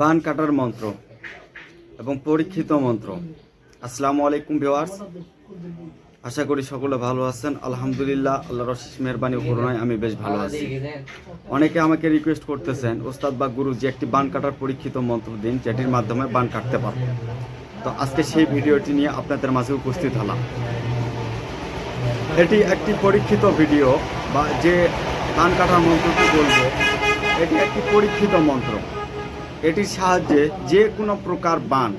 বান কাটার মন্ত্র এবং পরীক্ষিত মন্ত্র। আসসালামু আলাইকুম ভিওয়ার্স আশা করি সকলে ভালো আছেন। আলহামদুলিল্লাহ, আল্লাহর অশেষ মেহরবানি করুণায় আমি বেশ ভালো আছি। অনেকে আমাকে রিকোয়েস্ট করতেছেন, ওস্তাদ বা গুরু যে একটি বান কাটার পরীক্ষিত মন্ত্র দিন, যেটির মাধ্যমে বান কাটতে পারব। তো আজকে সেই ভিডিওটি নিয়ে আপনাদের মাঝে উপস্থিত হলাম। এটি একটি পরীক্ষিত ভিডিও বা যে বান কাটার মন্ত্রটি বলব এটি একটি পরীক্ষিত মন্ত্র। এটির সাহায্যে যে কোনো প্রকার বান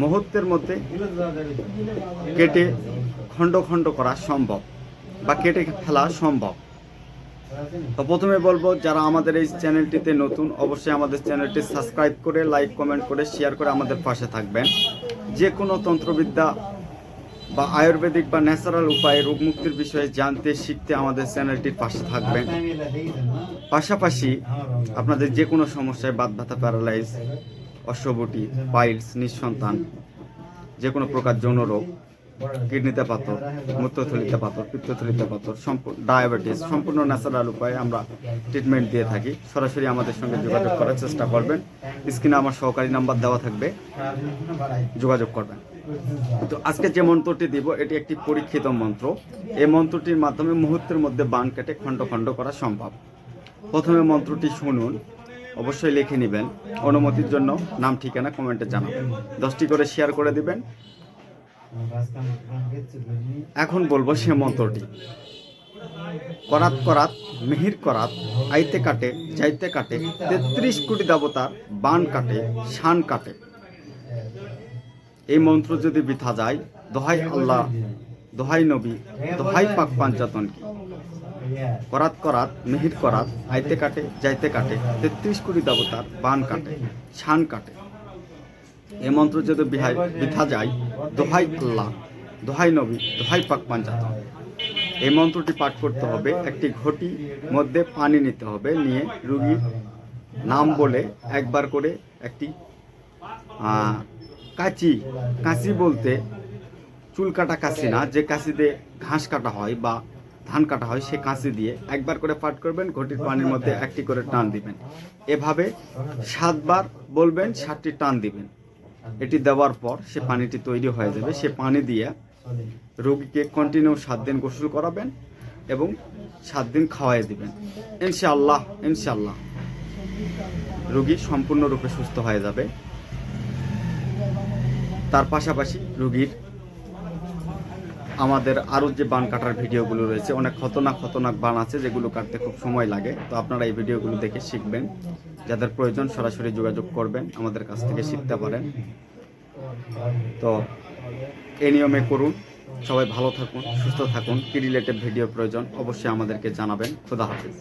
মুহূর্তের মধ্যে কেটে খণ্ড খণ্ড করা সম্ভব বা কেটে ফেলা সম্ভব। তো প্রথমে বলব, যারা আমাদের এই চ্যানেলটিতে নতুন, অবশ্যই আমাদের চ্যানেলটি সাবস্ক্রাইব করে, লাইক, কমেন্ট করে, শেয়ার করে আমাদের পাশে থাকবেন। যে কোনো তন্ত্রবিদ্যা বা আয়ুর্বেদিক বা ন্যাচারাল উপায়ে রোগ মুক্তির বিষয়ে জানতে, শিখতে আমাদের চ্যানেলটির পাশে থাকবেন। পাশাপাশি আপনাদের যে কোনো সমস্যায় বাদ ভাতা, প্যারালাইজ, অশ্ববটি, পাইলস, নিঃসন্তান যে কোনো প্রকার যৌন রোগ কিডনিতে পাথর, মূত্রথলিতে পাথর, পিত্তথলিতে পাথর, সম্পূর্ণ ডায়াবেটিস, সম্পূর্ণ ন্যাচারাল উপায়ে আমরা ট্রিটমেন্ট দিয়ে থাকি। সরাসরি আমাদের সঙ্গে যোগাযোগ করার চেষ্টা করবেন। স্ক্রিনে আমার সহকারী নাম্বার দেওয়া থাকবে। যোগাযোগ করবেন। তো আজকে যে মন্ত্রটি দিব, এটি একটি পরীক্ষিত মন্ত্র। এই মন্ত্রটির মাধ্যমে মুহূর্তের মধ্যে বান কেটে খণ্ড খণ্ড করা সম্ভব। প্রথমে মন্ত্রটি শুনুন। অবশ্যই লিখে নেবেন। অনুমতির জন্য নাম, ঠিকানা কমেন্টে জানাবেন। দশটি করে শেয়ার করে দিবেন। এখন বলব সে মন্ত্রটি করাত করাত, মিহির করাত, আইতে কাটে, যাইতে কাটে, তেত্রিশ কোটি দেবতার বান কাটে, শান কাটে। এই মন্ত্র যদি বৃথা যায়, দোহাই আল্লাহ, দোহাই নবী, দোহাই পাক পাঞ্চাতন কি করাত করাত, মিহির করাত, আইতে কাটে, যাইতে কাটে, তেত্রিশ কোটি দেবতার বান কাটে, শান কাটে। এই মন্ত্র যদি বিহাই যায়, দোহাই আল্লাহ, দোহাই নবী, দোহাই পাক পাঞ্চাতন এই মন্ত্রটি পাঠ করতে হবে, একটি ঘটি মধ্যে পানি নিতে হবে, নিয়ে রুগীর নাম বলে একবার করে একটি কাঁচি কাঁচি বলতে চুল কাটা কাঁচি না, যে কাঁচি দিয়ে ঘাস কাটা হয় বা ধান কাটা হয়, সে কাঁচি দিয়ে একবার করে পাঠ করবেন, ঘটির পানির মধ্যে একটি করে টান দিবেন। এভাবে সাতবার বলবেন, সাতটি টান দিবেন। এটি দেওয়ার পর সে পানিটি তৈরি হয়ে যাবে। সে পানি দিয়ে রোগীকে কন্টিনিউ সাত দিন গোসল করাবেন এবং সাত দিন খাওয়াই দিবেন। ইনশাআল্লাহ ইনশাআল্লাহ। রোগী সম্পূর্ণরূপে সুস্থ হয়ে যাবে। তার পাশাপাশি রোগীর আমাদের আরও যে বান কাটার ভিডিওগুলো রয়েছে, অনেক খতরনাক খতরনাক বান আছে যেগুলো কাটতে খুব সময় লাগে। তো আপনারা এই ভিডিওগুলো দেখে শিখবেন। যাদের প্রয়োজন সরাসরি যোগাযোগ করবেন, আমাদের কাছ থেকে শিখতে পারেন। তো এ নিয়মে করুন। সবাই ভালো থাকুন, সুস্থ থাকুন। কি রিলেটেড ভিডিও প্রয়োজন, অবশ্যই আমাদেরকে জানাবেন। খোদা হাফিজ।